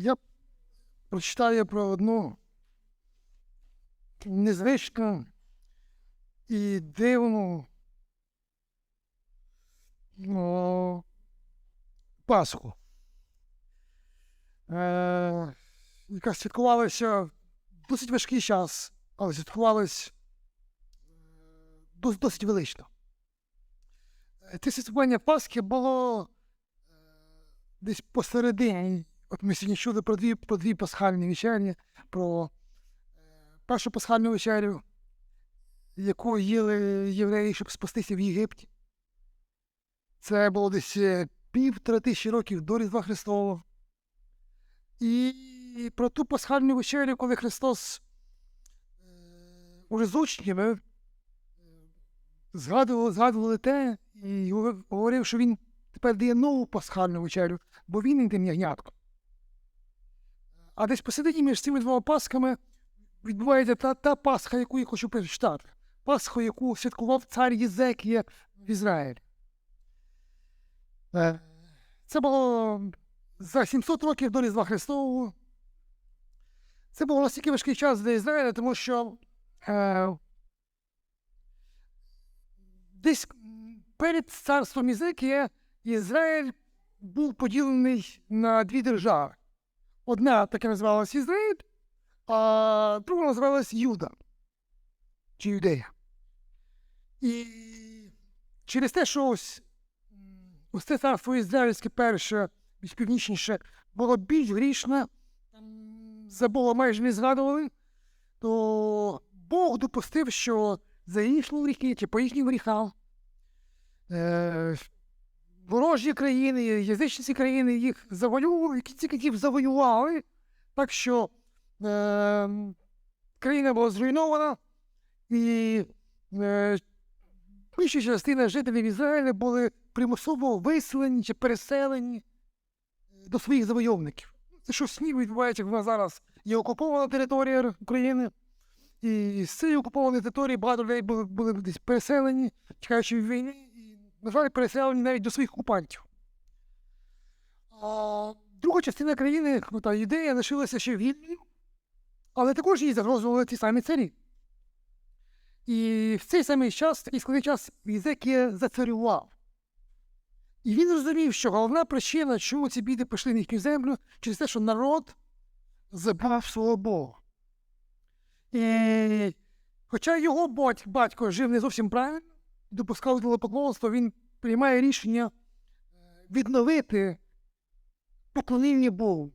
Я прочитаю про одну незвичну і дивну ну, Пасху, е, яка святкувалася досить важкий час, але святкувалась е, досить велично. Е, Це святкування Пасхи було е, десь посередині. От ми сьогодні чули про дві, про дві пасхальні вечері, про е, першу пасхальну вечерю, яку їли євреї, щоб спастися в Єгипті. Це було десь е, півтора тисячі років до Різдва Христового. І про ту пасхальну вечерю, коли Христос е, уже з учнями згадували, згадували те і говорив- що він тепер дає нову пасхальну вечерю, бо він і тим ягнятко. А десь посередині між цими двома пасхами відбувається та, та Пасха, яку я хочу прочитати. Пасху, яку святкував цар Єзекія в Ізраїлі. Е, Це було за 700 років до Різдва Христового. Це був настільки важкий час для Ізраїля, тому що е, десь перед царством Єзекія Ізраїль був поділений на дві держави. Одна таке називалась Ізраїль, а друга називалась Юда чи Юдея. І через те, що ось, ось це царство ізраїльське перше, більш північніше, було більш грішне, там за Бога майже не згадували, то Бог допустив, що за їхні гріхи чи по їхнім гріхам е, ворожі країни, язичницькі країни їх завоювали, тільки завоювали, так що е, країна була зруйнована, і е, більша частина жителів Ізраїля були примусово виселені чи переселені до своїх завойовників. Це що сніг відбувається, як в нас зараз є окупована територія України, і з цієї окупованої території багато людей були, були десь переселені, чекаючи війни, на жаль, переселені навіть до своїх окупантів. А друга частина країни, ну, та ідея, лишилася ще вільною, але також їй загрожували ті самі царі. І в цей самий час, такий складний час, Єзекія зацарював. І він розумів, що головна причина, чому ці біди пішли на їхню землю, через те, що народ забрав свого Бога. І хоча його батько жив не зовсім правильно, допускав поклонство, він приймає рішення е, відновити поклоніння Богу.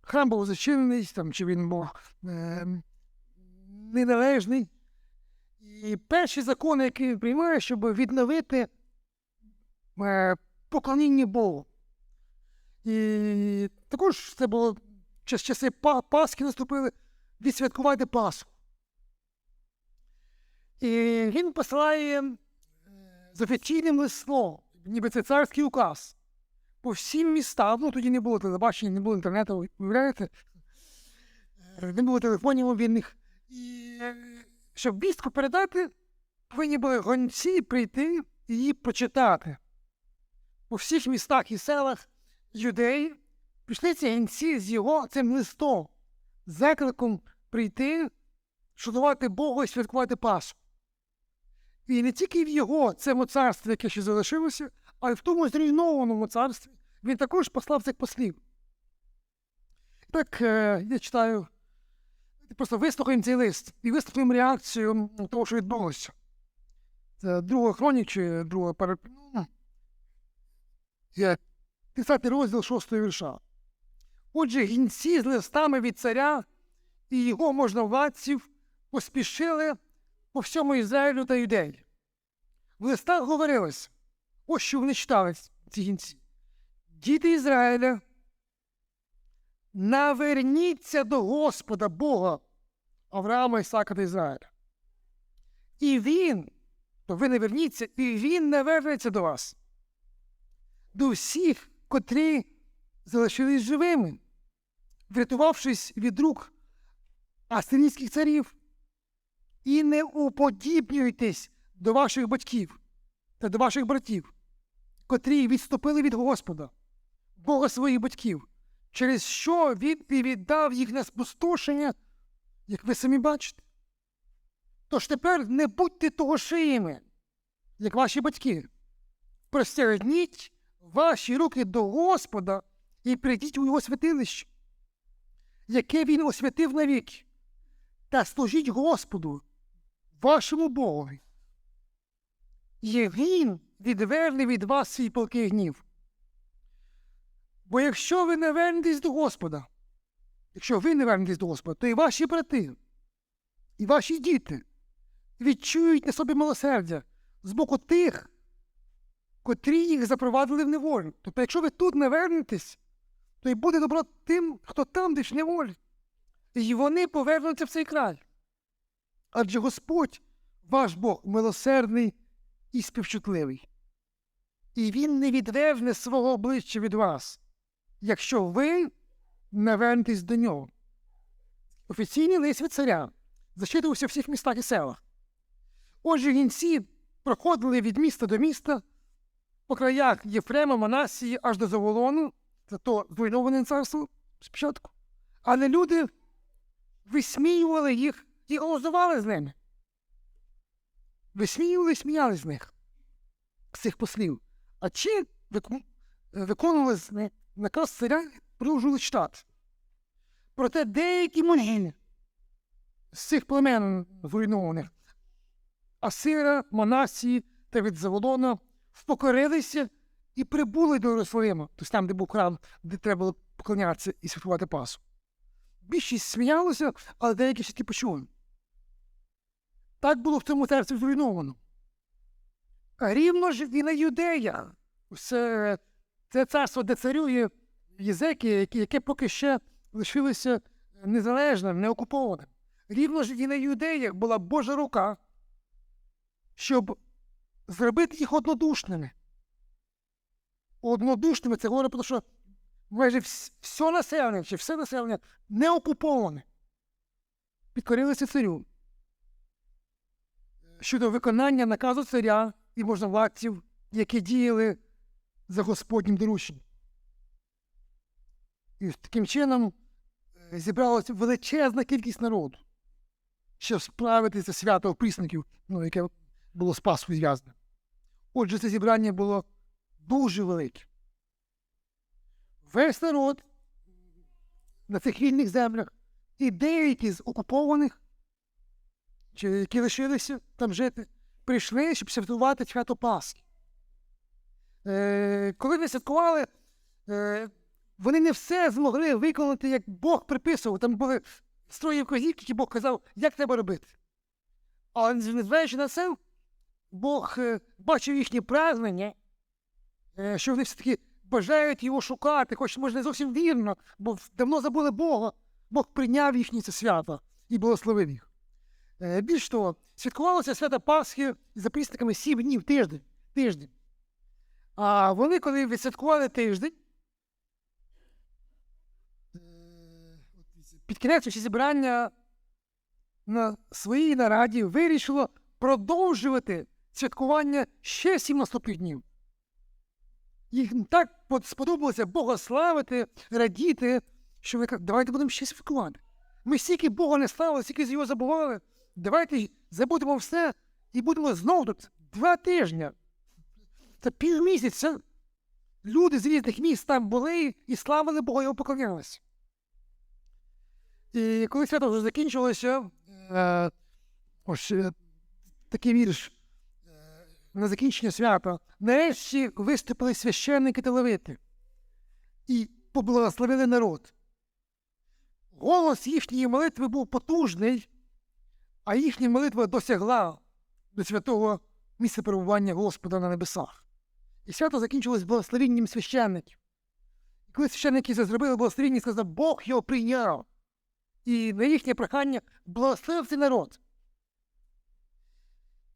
Храм був зачинений, там, чи він був е, неналежний. І перші закони, які він приймає, щоб відновити е, поклоніння Богу. І також це було час, часи Пасхи наступили, відсвяткувати Пасху. І він посилає з офіційним листом, ніби це царський указ, по всім містам. Ну, тоді не було телебачення, не було інтернету, уявляєте? Не було телефонів мобільних. І е, щоб вістку передати, повинні були гонці прийти і її прочитати. У всіх містах і селах юдеї пішли ці гінці з його цим листом, закликом прийти, шанувати Бога і святкувати Пасху. І не тільки в його цьому царстві, яке ще залишилося, а й в тому зруйнованому царстві він також послав цих послів. Так е, я читаю, просто вислухаємо цей лист і вислухаємо реакцію того, що відбулося. Це друга хронік чи друга пере... ну, 30 розділ 6 вірша. Отже, гінці з листами від царя і його можновладців поспішили по всьому Ізраїлю та Юдеї. В листах говорилось, ось що вони читали ці гінці. Діти Ізраїля, наверніться до Господа Бога Авраама, Ісака та Ізраїля. І він, то ви не верніться, і він навернеться до вас, до всіх, котрі залишились живими, врятувавшись від рук асирійських царів, і не уподібнюйтесь до ваших батьків та до ваших братів, котрі відступили від Господа, Бога своїх батьків, через що він і віддав їх на спустошення, як ви самі бачите. Тож тепер не будьте того шиїми, як ваші батьки. Простягніть ваші руки до Господа і прийдіть у його святилище, яке він освятив навіки, та служіть Господу, вашому Богові. І він відверне від вас свій палкий гнів. Бо якщо ви не вернетесь до Господа, якщо ви не вернетесь до Господа, то і ваші брати, і ваші діти відчують на собі милосердя з боку тих, котрі їх запровадили в неволю. Тобто, якщо ви тут не вернетесь, то й буде добро тим, хто там десь в неволі. І вони повернуться в цей край. Адже Господь, ваш Бог, милосердний і співчутливий. І Він не відверне свого обличчя від вас, якщо ви не вернетесь до нього. Офіційний лист від царя зачитувався в всіх містах і селах. Отже, гінці проходили від міста до міста по краях Єфрема, Манасії аж до Заволону, це то зруйноване царство спочатку. Але люди висміювали їх і голосували з ними. Висміювали сміяли з них, з цих послів. А чи виконували з наказ царя продовжували читати. Проте деякі мужі з цих племен зруйнованих Асира, Манасії та від Заволона впокорилися і прибули до Єрусалима, тобто там, де був храм, де треба було поклонятися і святкувати Пасху. Більшість сміялися, але деякі все-таки почули. Так було в цьому царстві зруйновано. Рівно ж і на юдея. Це, це царство, де царює Єзекі, яке, яке поки ще лишилося незалежним, неокупованим. Рівно ж і на юдеях була Божа рука, щоб зробити їх однодушними. Однодушними це говорить про те, що майже все населення чи все населення не окуповане. Підкорилися царю. Щодо виконання наказу царя і можновладців, які діяли за Господнім дорученням. І таким чином е, зібралася величезна кількість народу, щоб справитися свято опрісників, ну, яке було з Пасхою зв'язане. Отже, це зібрання було дуже велике. Весь народ на цих вільних землях і деякі з окупованих, які лишилися там жити, прийшли, щоб святкувати свято Пасхи. Е, коли вони святкували, е, вони не все змогли виконати, як Бог приписував. Там були строї вказівки, які Бог казав, як треба робити. Але незважаючи на це, Бог е, бачив їхнє прагнення, е, що вони все-таки бажають його шукати, хоч може не зовсім вірно, бо давно забули Бога. Бог прийняв їхнє це свято і благословив їх. Е, Більш того, святкувалося свято Пасхи за присниками сім днів тиждень. тиждень. А вони, коли відсвяткували тиждень, е, під кінець зібрання на своїй нараді вирішило продовжувати святкування ще сім наступних днів. Їм так сподобалося Бога славити, радіти, що вони кажуть, давайте будемо ще святкувати. Ми стільки Бога не славили, стільки з його забували. Давайте забудемо все і будемо знову тут два тижні. Це півмісяця. Люди з різних міст там були і славили Бога, його поклонялися. І коли свято вже закінчилося, е, ось е, такий вірш е, на закінчення свята, нарешті виступили священники та левити і поблагословили народ. Голос їхньої молитви був потужний, а їхня молитва досягла до святого місця перебування Господа на небесах. І свято закінчилось благословенням священників. І коли священники це зробили благословення, сказав, Бог його прийняв. І на їхнє прохання благословив цей народ.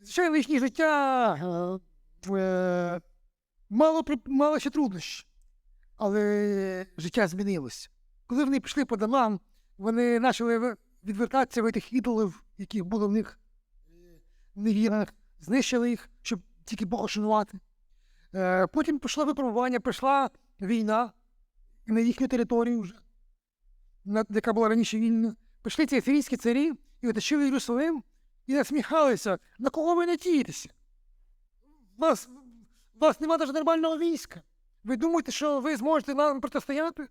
Звичайно, їхнє життя е, е, мало, мало ще труднощів, але життя змінилося. Коли вони пішли по домам, вони почали відвертатися від тих ідолів, які були в них е, невірних, знищили їх, щоб тільки Бога шанувати. Е, Потім пішло випробування, прийшла війна, на їхню територію вже, яка була раніше вільна. Прийшли ці афірійські царі і оточили Єрусалим і насміхалися, на кого ви надієтеся? Вас, вас немає навіть нормального війська. Ви думаєте, що ви зможете нам протистояти?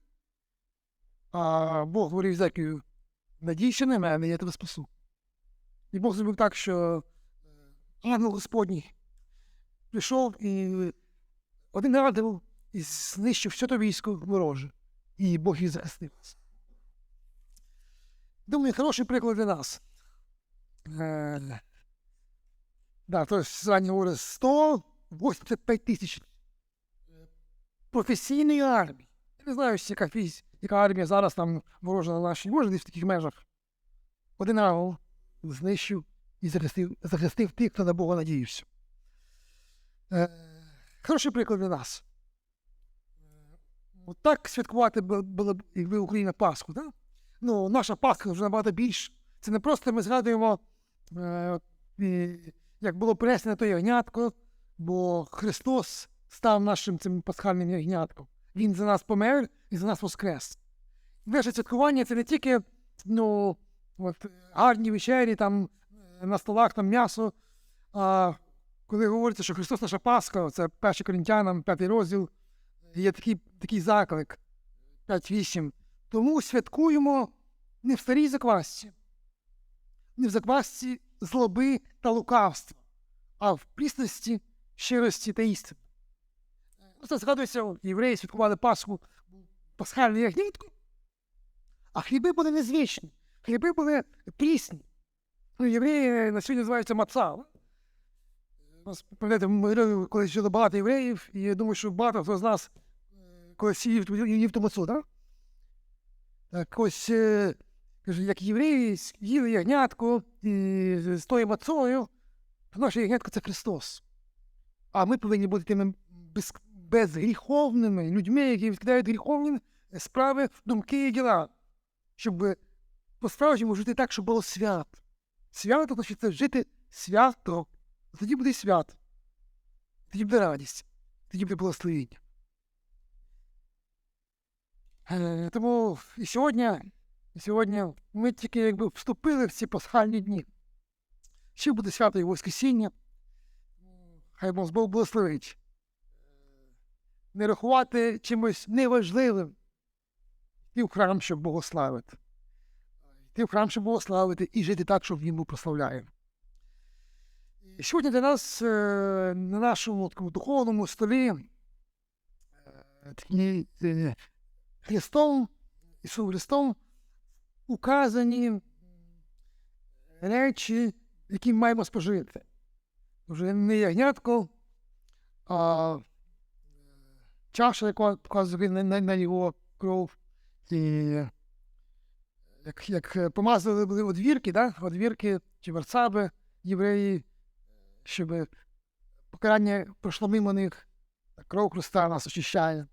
А Бог говорив Зекію, надійся на мене, я тебе спасу. І Бог зробив так, що е, ангел Господній прийшов і один радив і знищив все то військо вороже. І Бог їх захистив. Думаю, хороший приклад для нас. Е, да, то есть, ранее говорили, 185 тисяч професійної армії. Я не знаю, яка, яка армія зараз там ворожа на нашій, може десь в таких межах. Один ангел знищив і захистив, захистив тих, хто на Бога надіявся. Е, хороший приклад для нас. Е, От так святкувати було б, якби Україна Пасху, так? Ну, наша Пасха вже набагато більше. Це не просто ми згадуємо, е, як було принесене то ягнятко, бо Христос став нашим цим пасхальним ягнятком. Він за нас помер і за нас воскрес. Наше святкування це не тільки ну, от, гарні вечері, там е, на столах там м'ясо. А коли говориться, що Христос наша Пасха, це 1 Коринтянам, 5 розділ, є такий, такий заклик 5-8. Тому святкуємо не в старій заквасці, не в заквасці злоби та лукавства, а в прісності, щирості та істини. Ну, Це згадується, євреї святкували Пасху пасхальне ягнятко, а хліби були незвичні, хліби були прісні. Ну, євреї на сьогодні називаються маца. пам'ятаєте, ми говорили, коли жили багато євреїв, і я думаю, що багато хто з нас е, колись їв, ту мацу, так? Так ось, е, як євреї їли ягнятко і з тою мацою, то наше ягнятко це Христос. А ми повинні бути тими без, безгріховними людьми, які відкидають гріховні справи, думки і діла, щоб по-справжньому жити так, щоб було свято. Свято, значить, це жити свято. Тоді буде свято. Тоді буде радість, тоді буде благословіння. Е, Тому і сьогодні, і сьогодні ми тільки якби вступили в ці пасхальні дні. Ще буде свято і Воскресіння. Хай Бог благословить. Не рахувати чимось неважливим. Йти в храм, щоб Бога славити. Йти в храм, щоб Бога славити, і жити так, щоб він був прославляєм. І Сьогодні для нас е, на нашому такому духовному столі е, е, Христом, Ісусом Христом указані речі, які маємо спожити. Вже не ягнятко, а чаша, яка показує на, на, на його кров. І як, як помазали були одвірки, да? одвірки чи варцаби євреї, щоб покарання пройшло мимо них, кров Христа нас очищає.